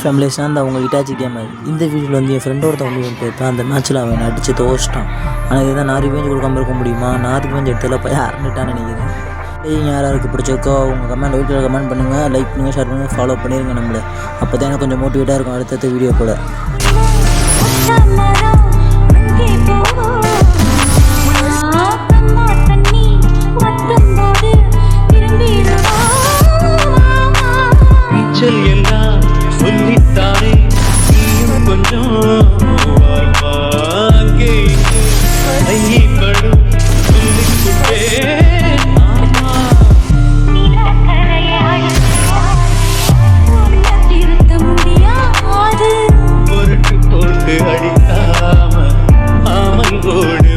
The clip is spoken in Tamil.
ஃபேமிலிஸ்னால் அந்த அவங்க இட்டாச்சி கேம் இந்த வீடியோவில் வந்து என் ஃப்ரெண்டோட தம்பி வந்து இருப்பான் அந்த மேட்ச்சில் அவன் அடித்து தோச்சிட்டான் ஆனால் இதுதான் நான் ரிவெஞ்ச் கொடுக்காம இருக்க முடியுமா? நான் ரிவேஞ்ச் எடுத்ததில் போய் அறந்துட்டான்னு நினைக்கிறேன். யார் யாராருக்கு பிடிச்சிருக்கோ அவங்க கமெண்ட் வீட்டில் கமெண்ட் பண்ணுங்கள் லைக் பண்ணுங்கள் ஷேர் பண்ணுங்கள் ஃபாலோ பண்ணிடுங்க நம்மளை. அப்போ தான் எனக்கு கொஞ்சம் மோட்டிவேட்டாக இருக்கும் அடுத்தடுத்த வீடியோ கூட கொண்டு அழித்தாம மாமன் கோடு